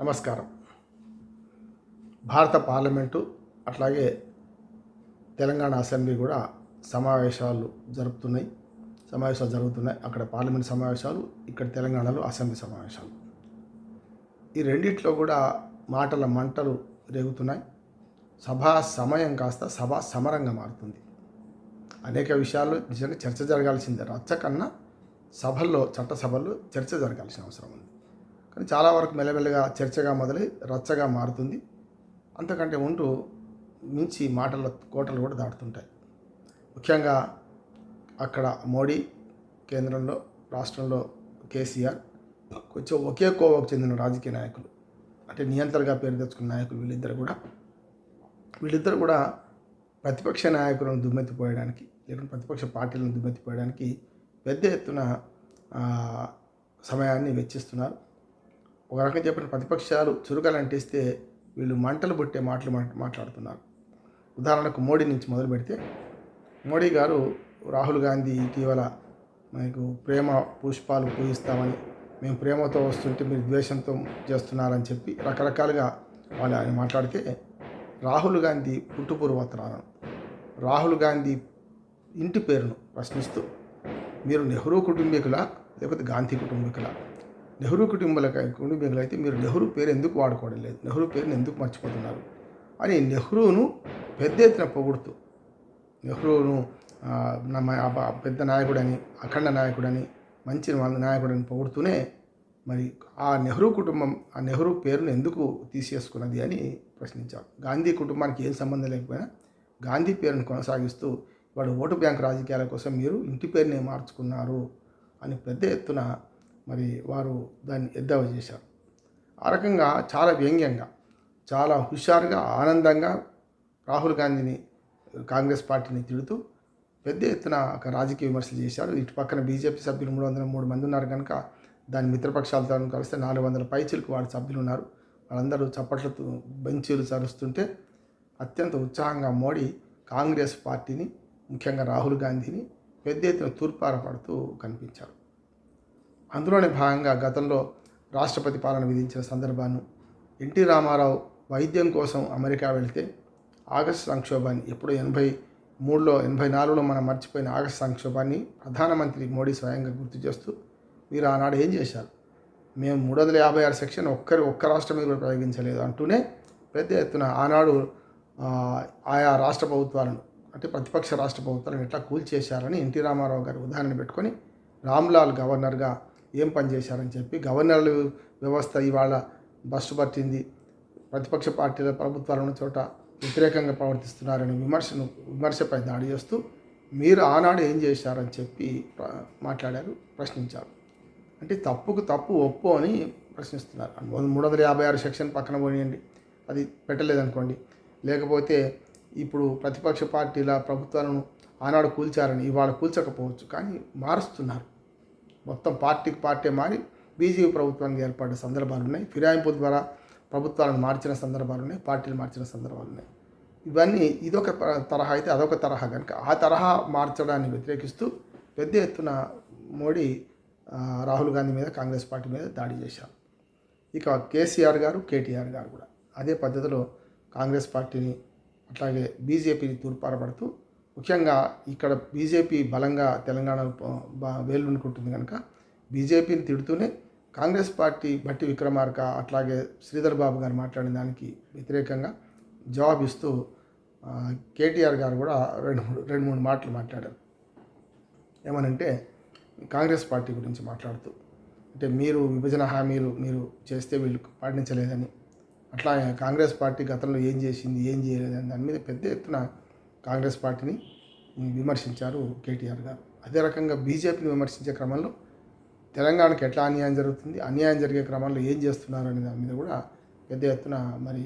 నమస్కారం. భారత పార్లమెంటు అట్లాగే తెలంగాణ అసెంబ్లీ కూడా సమావేశాలు జరుపుతున్నాయి. సమావేశాలు జరుగుతున్నాయి. అక్కడ పార్లమెంట్ సమావేశాలు ఇక్కడ తెలంగాణలో అసెంబ్లీ సమావేశాలు. ఈ రెండిట్లో కూడా మాటల మంటలు రేగుతున్నాయి. సభా సమయం కాస్త సభా సమరంగా మారుతుంది. అనేక విషయాలు నిజంగా చర్చ జరగాల్సిందే. రచ్చ కన్నా సభల్లో చట్టసభల్లో చర్చ జరగాల్సిన అవసరం ఉంది. అని చాలా వరకు మెల్లమెల్లగా చర్చగా మొదలై రచ్చగా మారుతుంది. అంతకంటే ఉంటూ మించి మాటల కోటలు కూడా దాటుతుంటాయి. ముఖ్యంగా అక్కడ మోడీ కేంద్రంలో రాష్ట్రంలో కేసీఆర్ కొంచెం ఒకే కోవకు చెందిన రాజకీయ నాయకులు. అంటే నియంత్రణగా పేరు తెచ్చుకున్న నాయకులు వీళ్ళిద్దరు కూడా. వీళ్ళిద్దరు కూడా ప్రతిపక్ష నాయకులను దుమ్మెత్తిపోయడానికి లేకుంటే ప్రతిపక్ష పార్టీలను దుమ్మెత్తిపోయడానికి పెద్ద ఎత్తున సమయాన్ని వెచ్చిస్తున్నారు. ఒక రకంగా చెప్పిన ప్రతిపక్షాలు చురుకలు అంటిస్తే వీళ్ళు మంటలు పుట్టే మాటలు మాట్లాడుతున్నారు. ఉదాహరణకు మోడీ నుంచి మొదలు పెడితే మోడీ గారు రాహుల్ గాంధీ ఇటీవల మీకు ప్రేమ పుష్పాలు పూజిస్తామని మేము ప్రేమతో వస్తుంటే మీరు ద్వేషంతో చేస్తున్నారని చెప్పి రకరకాలుగా వాళ్ళు ఆయన మాట్లాడితే రాహుల్ గాంధీ పుట్టుపూర్వోత్తరాలను రాహుల్ గాంధీ ఇంటి పేరును ప్రశ్నిస్తూ మీరు నెహ్రూ కుటుంబీకులా లేకపోతే గాంధీ కుటుంబీకుల? నెహ్రూ కుటుంబాల కుటుంబీకులు అయితే మీరు నెహ్రూ పేరు ఎందుకు వాడుకోవడం లేదు? నెహ్రూ పేరుని ఎందుకు మర్చిపోతున్నారు? అని నెహ్రూను పెద్ద ఎత్తున పొగుడుతూ నెహ్రూను పెద్ద నాయకుడని అఖండ నాయకుడని మంచి వాళ్ళ నాయకుడని పొగుడుతూనే మరి ఆ నెహ్రూ కుటుంబం ఆ నెహ్రూ పేరును ఎందుకు తీసేసుకున్నది అని ప్రశ్నించారు. గాంధీ కుటుంబానికి ఏం సంబంధం లేకపోయినా గాంధీ పేరును కొనసాగిస్తూ వాడు ఓటు బ్యాంక్ రాజకీయాల కోసం మీరు ఇంటి పేరునే మార్చుకున్నారు అని పెద్ద ఎత్తున మరి వారు దాన్ని ఎద్దావ చేశారు. ఆ రకంగా చాలా వ్యంగ్యంగా చాలా హుషారుగా ఆనందంగా రాహుల్ గాంధీని కాంగ్రెస్ పార్టీని తిడుతూ పెద్ద ఎత్తున ఒక రాజకీయ విమర్శలు చేశారు. ఇటు పక్కన బీజేపీ సభ్యులు మూడు వందల మూడు మంది ఉన్నారు కనుక దాని మిత్రపక్షాలతో కలిస్తే నాలుగు వందల పైచిలకు వాడి సభ్యులు ఉన్నారు. వాళ్ళందరూ చప్పట్లతో బెంచీలు చరుస్తుంటే అత్యంత ఉత్సాహంగా మోడీ కాంగ్రెస్ పార్టీని ముఖ్యంగా రాహుల్ గాంధీని పెద్ద ఎత్తున తూర్పారపడుతూ కనిపించారు. అందులోనే భాగంగా గతంలో రాష్ట్రపతి పాలన విధించిన సందర్భాన్ని ఎన్టీ రామారావు వైద్యం కోసం అమెరికా వెళితే ఆగస్టు సంక్షోభాన్ని ఎప్పుడో ఎనభై మూడులో ఎనభై నాలుగులో మనం మర్చిపోయిన ఆగస్టు సంక్షోభాన్ని ప్రధానమంత్రి మోడీ స్వయంగా గుర్తు చేస్తూ మీరు ఆనాడు ఏం చేశారు? మేము మూడు వందల యాభై ఆరు సెక్షన్ ఒక్కరి ఒక్క రాష్ట్రం మీద కూడా ప్రయోగించలేదు అంటూనే పెద్ద ఎత్తున ఆనాడు ఆయా రాష్ట్ర ప్రభుత్వాలను అంటే ప్రతిపక్ష రాష్ట్ర ప్రభుత్వాలను ఎట్లా కూల్చేశారని ఎన్టీ రామారావు గారి ఉదాహరణ పెట్టుకొని రామ్లాల్ గవర్నర్గా ఏం పని చేశారని చెప్పి గవర్నర్లు వ్యవస్థ ఇవాళ బస్సు పట్టింది. ప్రతిపక్ష పార్టీల ప్రభుత్వాలు ఉన్న చోట వ్యతిరేకంగా ప్రవర్తిస్తున్నారని విమర్శను విమర్శపై దాడి చేస్తూ మీరు ఆనాడు ఏం చేశారని చెప్పి మాట్లాడారు ప్రశ్నించారు. అంటే తప్పుకు తప్పు ఒప్పు అని ప్రశ్నిస్తున్నారు. మూడు మూడు వందల యాభై ఆరు సెక్షన్ పక్కన పోనీయండి. అది పెట్టలేదనుకోండి. లేకపోతే ఇప్పుడు ప్రతిపక్ష పార్టీల ప్రభుత్వాలను ఆనాడు కూల్చారని ఇవాళ కూల్చకపోవచ్చు. కానీ మారుస్తున్నారు. మొత్తం పార్టీకి పార్టీ మారి బీజేపీ ప్రభుత్వానికి ఏర్పడిన సందర్భాలు ఉన్నాయి. ఫిరాయింపు ద్వారా ప్రభుత్వాలను మార్చిన సందర్భాలు ఉన్నాయి. పార్టీలు మార్చిన సందర్భాలు ఉన్నాయి. ఇవన్నీ ఇదొక తరహా అయితే అదొక తరహా కనుక ఆ తరహా మార్చడాన్ని వ్యతిరేకిస్తూ పెద్ద ఎత్తున మోడీ రాహుల్ గాంధీ మీద కాంగ్రెస్ పార్టీ మీద దాడి చేశారు. ఇక కేసీఆర్ గారు కేటీఆర్ గారు కూడా అదే పద్ధతిలో కాంగ్రెస్ పార్టీని అట్లాగే బీజేపీని తూర్పారపడుతూ ముఖ్యంగా ఇక్కడ బీజేపీ బలంగా తెలంగాణ ప- వేలునుకుంటుంది కనుక బీజేపీని తిడుతూనే కాంగ్రెస్ పార్టీ బట్టి విక్రమార్క అట్లాగే శ్రీధర్ బాబు గారు మాట్లాడిన దానికి వ్యతిరేకంగా జవాబు ఇస్తూ కేటీఆర్ గారు కూడా రెండు మూడు రెండు మూడు మాటలు మాట్లాడారు. ఏమనంటే కాంగ్రెస్ పార్టీ గురించి మాట్లాడుతూ అంటే మీరు విభజన హామీలు మీరు చేస్తే వీళ్ళు పాటించలేదని అట్లా కాంగ్రెస్ పార్టీ గతంలో ఏం చేసింది ఏం చేయలేదని దాని మీద పెద్ద ఎత్తున కాంగ్రెస్ పార్టీని విమర్శించారు కేటీఆర్ గారు అదే రకంగా బీజేపీని విమర్శించే క్రమంలో తెలంగాణకు ఎట్లా అన్యాయం జరుగుతుంది అన్యాయం జరిగే క్రమంలో ఏం చేస్తున్నారు అనే దాని మీద కూడా పెద్ద ఎత్తున మరి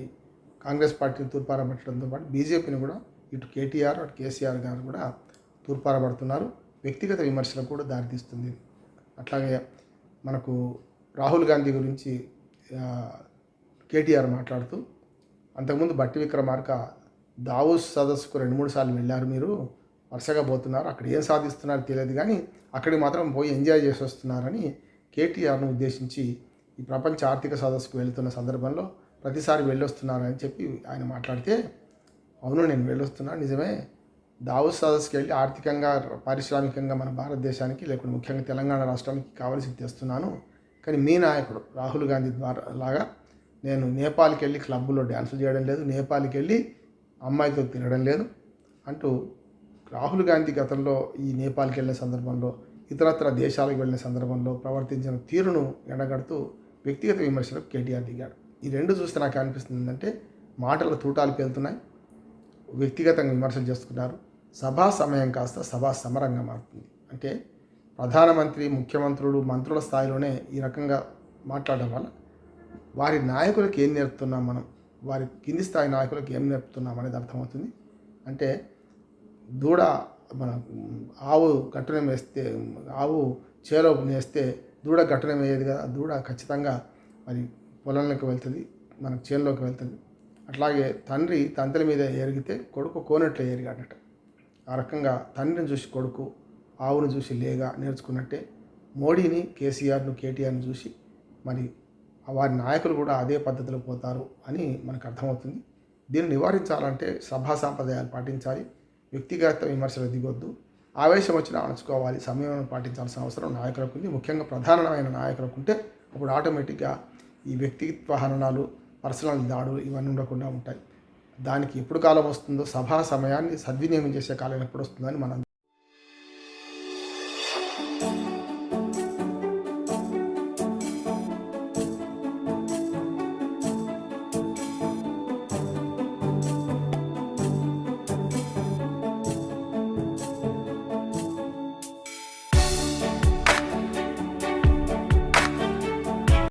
కాంగ్రెస్ పార్టీని తూర్పారబట్టడంతో పాటు బీజేపీని కూడా ఇటు కేటీఆర్ అటు కేసీఆర్ గారు కూడా తూర్పారబడుతున్నారు వ్యక్తిగత విమర్శలకు కూడా దారితీస్తుంది. అట్లాగే మనకు రాహుల్ గాంధీ గురించి కేటీఆర్ మాట్లాడుతూ అంతకుముందు బట్టి విక్రమార్క దావోస్ సదస్సుకు రెండు మూడు సార్లు వెళ్ళారు మీరు. వరుసగా పోతున్నారు. అక్కడ ఏం సాధిస్తున్నారో తెలియదు కానీ అక్కడికి మాత్రం పోయి ఎంజాయ్ చేసి వస్తున్నారని కేటీఆర్ను ఉద్దేశించి ఈ ప్రపంచ ఆర్థిక సదస్సుకు వెళ్తున్న సందర్భంలో ప్రతిసారి వెళ్ళొస్తున్నారని చెప్పి ఆయన మాట్లాడితే అవును నేను వెళ్ళొస్తున్నాను. నిజమే. దావోస్ సదస్సుకి వెళ్ళి ఆర్థికంగా పారిశ్రామికంగా మన భారతదేశానికి లేకుంటే ముఖ్యంగా తెలంగాణ రాష్ట్రానికి కావాల్సింది తెస్తున్నాను. కానీ మీ నాయకుడు రాహుల్ గాంధీ ద్వారా లాగా నేను నేపాల్కి వెళ్ళి క్లబ్లో డ్యాన్సులు చేయడం లేదు. నేపాల్కి వెళ్ళి అమ్మాయితో తినడం లేదు అంటూ రాహుల్ గాంధీ గతంలో ఈ నేపాల్కి వెళ్ళిన సందర్భంలో ఇతరత్ర దేశాలకు వెళ్ళిన సందర్భంలో ప్రవర్తించిన తీరును ఎండగడుతూ వ్యక్తిగత విమర్శలకు కేటీఆర్ దిగాడు. ఈ రెండు చూస్తే నాకు అనిపిస్తుంది ఏంటంటే మాటల తూటాలు పేలుతున్నాయి వ్యక్తిగతంగా విమర్శలు చేస్తున్నారు సభా సమయం కాస్త సభా సమరంగా మారుతుంది. అంటే ప్రధానమంత్రి ముఖ్యమంత్రులు మంత్రుల స్థాయిలోనే ఈ రకంగా మాట్లాడడం వల్ల వారి నాయకులకు ఏం నేర్పుతున్నాం మనం? వారి కింది స్థాయి నాయకులకు ఏం నేర్పుతున్నాం అనేది అర్థమవుతుంది. అంటే దూడ మన ఆవు గట్టున వేస్తే ఆవు చేలో వేస్తే దూడ గట్టున వేయదు కదా దూడ ఖచ్చితంగా మరి పొలంలోకి వెళ్తుంది మన చేనులోకి వెళ్తుంది. అట్లాగే తండ్రి తంతల మీద ఎరిగితే కొడుకు కోనట్లు ఎరిగాడట ఆ రకంగా తండ్రిని చూసి కొడుకు ఆవును చూసి లేగా నేర్చుకున్నట్టే మోడీని కేసీఆర్ను కేటీఆర్ని చూసి మరి వారి నాయకులు కూడా అదే పద్ధతిలో పోతారు అని మనకు అర్థమవుతుంది. దీన్ని నివారించాలంటే సభా సాంప్రదాయాలు పాటించాలి వ్యక్తిగత విమర్శలు దిగొద్దు ఆవేశం వచ్చినా అణచుకోవాలి సమయం పాటించాల్సిన అవసరం నాయకులకు ఉంది. ముఖ్యంగా ప్రధానమైన నాయకులకు ఉంటే అప్పుడు ఆటోమేటిక్గా ఈ వ్యక్తిత్వ హననాలు పర్సనల్ దాడులు ఇవన్నీ ఉండకుండా ఉంటాయి. దానికి ఎప్పుడు కాలం వస్తుందో సభా సమయాన్ని సద్వినియోగం చేసే కాలం ఎప్పుడు వస్తుందని మనం